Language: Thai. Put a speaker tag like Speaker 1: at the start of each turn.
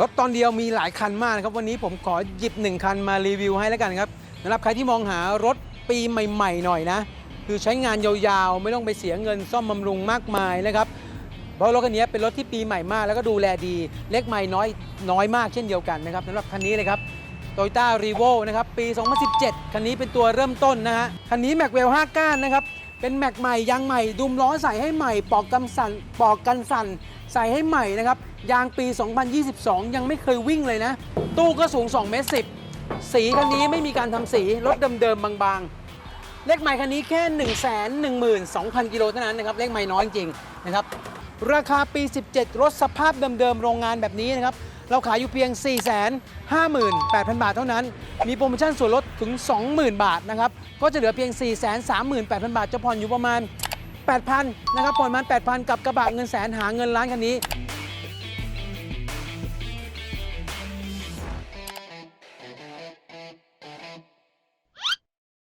Speaker 1: รถตอนเดียวมีหลายคันมากนะครับวันนี้ผมขอหยิบ 1 คันมารีวิวให้แล้วกันครับสำหรับใครที่มองหารถปีใหม่ ๆ หน่อยนะ คือใช้งานยาวๆ ไม่ต้องไปเสียเงินซ่อมบำรุงมากมายนะครับเพราะรถคันนี้เป็นรถที่ปีใหม่มาก แล้วก็ดูแลดีเล็กใหม่น้อยน้อยมากเช่นเดียวกันนะครับสำหรับคันนี้เลยครับโตโยต้ารีโวนะครับปี 2017 คันนี้เป็นตัวเริ่มต้นนะฮะคันนี้แม็กเวล5ก้านนะครับ เป็นแม็กใหม่ยางใหม่ดุมล้อใส่ให้ใหม่ปอกกันสั่นปอกกันสั่นใส่ให้ใหม่นะครับยางปี 2022 ยังไม่เคยวิ่งเลยนะ ตู้ก็สูง2เมตร10 สีคันนี้ไม่มีการทำสีรถเดิมๆบางๆ เลขใหม่คันนี้แค่ 1 1 2 0 0 0กิโลเท่านั้นนะครับเลขใหม่น้อยจริงๆนะครับราคาปี 17 รถสภาพเดิมๆโรงงานแบบนี้นะครับ เราขายอยู่เพียง 458,000 บาทเท่านั้น มีโปรโมชั่นส่วนลดถึง 20,000 บาทนะครับ ก็จะเหลือเพียง 438,000 บาท จะผ่อนอยู่ประมาณ 8,000 นะครับ ผ่อนประมาณ8,000 กับกระบะเงินแสนหาเงินล้านคันนี้